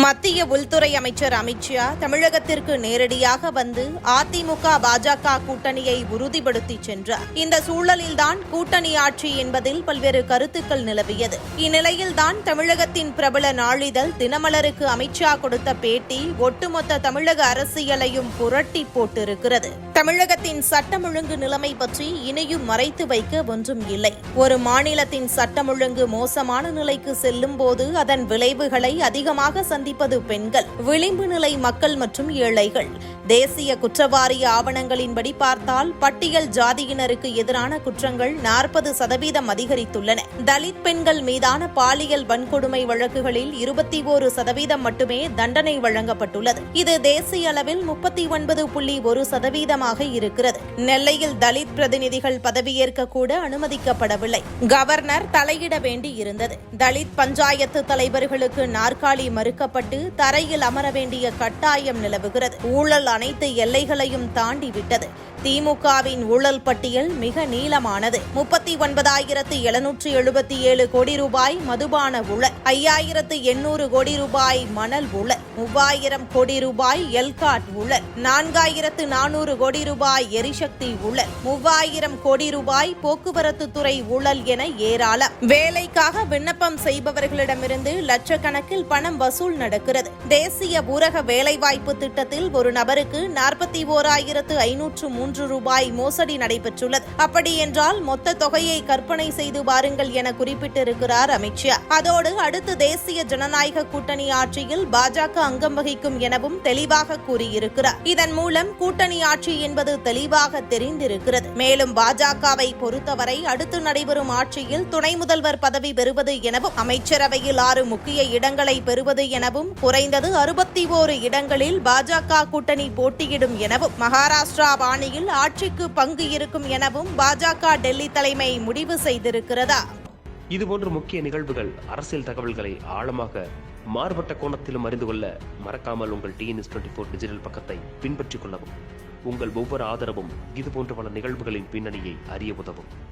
மத்திய உள்துறை அமைச்சர் அமித்ஷா தமிழகத்திற்கு நேரடியாக வந்து அதிமுக பாஜக கூட்டணியை உறுதிப்படுத்தி சென்றார். இந்த சூழலில்தான் கூட்டணி ஆட்சி என்பதில் பல்வேறு கருத்துக்கள் நிலவியது. இந்நிலையில்தான் தமிழகத்தின் பிரபல நாளிதழ் தினமலருக்கு அமித்ஷா கொடுத்த பேட்டி ஒட்டுமொத்த தமிழக அரசியலையும் புரட்டி போட்டிருக்கிறது. தமிழகத்தின் சட்டம் ஒழுங்கு நிலைமை பற்றி இனியும் மறைத்து வைக்க ஒன்றும் இல்லை. ஒரு மாநிலத்தின் சட்டம் ஒழுங்கு மோசமான நிலைக்கு செல்லும் போது அதன் விளைவுகளை அதிகமாக சந்திப்பது பெண்கள். விளிம்பு நிலை மக்கள் மற்றும் ஏழைகள். தேசிய குற்றவாரிய ஆவணங்களின்படி பார்த்தால் பட்டியல் ஜாதியினருக்கு எதிரான குற்றங்கள் நாற்பது சதவீதம் அதிகரித்துள்ளன. தலித் பெண்கள் மீதான பாலியல் வன்கொடுமை வழக்குகளில் இருபத்தி ஓரு சதவீதம் மட்டுமே தண்டனை வழங்கப்பட்டுள்ளது. இது தேசிய அளவில் முப்பத்தி ஒன்பது புள்ளி ஒரு சதவீதமாக இருக்கிறது. நெல்லையில் தலித் பிரதிநிதிகள் பதவியேற்க கூட அனுமதிக்கப்படவில்லை. கவர்னர் தலையிட வேண்டி இருந்தது தலித் பஞ்சாயத்து தலைவர்களுக்கு நாற்காலி மறுக்கப்பட்டு தரையில் அமர வேண்டிய கட்டாயம் நிலவுகிறது. ஊழல் அனைத்து எல்லைகளையும் தாண்டி விட்டது திமுகவின் ஊழல் பட்டியல் மிக நீளமானது. முப்பத்தி ஒன்பதாயிரத்து எழுநூற்று எழுபத்தி ஏழு கோடி ரூபாய் மதுபான ஊழல். ஐயாயிரத்து எண்ணூறு கோடி ரூபாய் மணல் ஊழல். மூவாயிரம் கோடி ரூபாய் எல்காட் ஊழல். நான்காயிரத்து நானூறு கோடி ரூபாய் எரிசக்தி ஊழல். மூவாயிரம் கோடி ரூபாய் போக்குவரத்து துறை ஊழல் என ஏராளம். வேலைக்காக விண்ணப்பம் செய்பவர்களிடமிருந்து லட்சக்கணக்கில் பணம் வசூல் நடக்கிறது. தேசிய ஊரக வேலைவாய்ப்பு திட்டத்தில் ஒரு நபருக்கு நாற்பத்தி ஓராயிரத்து ஐநூற்று மூன்று ரூபாய் மோசடி நடைபெற்றுள்ளது. அப்படி என்றால் மொத்த தொகையை கற்பனை செய்து பாருங்கள் என குறிப்பிட்டிருக்கிறார் அமித்ஷா அதோடு அடுத்து தேசிய ஜனநாயக கூட்டணி ஆட்சியில் பாஜக அங்கம் வகிக்கும் எனவும் தெளிவாக கூறியிருக்கிறார். இதன் மூலம் கூட்டணி ஆட்சி என்பது தெளிவாக தெரிந்திருக்கிறது. மேலும் பாஜகவை பொறுத்தவரை அடுத்து நடைபெறும் ஆட்சியில் துணை முதல்வர் பதவி பெறுவது எனவும் அமைச்சரவையில் ஆறு முக்கிய இடங்களை பெறுவது எனவும் குறைந்தது அறுபத்தி ஓரு இடங்களில் பாஜக கூட்டணி போட்டியிடும் எனவும் மகாராஷ்டிரா பாணியில் ஆட்சிக்கு பங்கு இருக்கும் எனவும் பாஜக டெல்லி தலைமை முடிவு செய்திருக்கிறதா? இதுபோன்ற முக்கிய நிகழ்வுகள் அரசியல் தகவல்களை ஆழமாக மாறுபட்ட கோணத்திலும் அறிந்து கொள்ள மறக்காமல் உங்கள் டிஎன்எஸ் டுவெண்ட்டி ஃபோர் டிஜிட்டல் பக்கத்தை பின்பற்றிக் கொள்ளவும். உங்கள் ஒவ்வொரு ஆதரவும் இதுபோன்ற பல நிகழ்வுகளின் பின்னணியை அறிய உதவும்.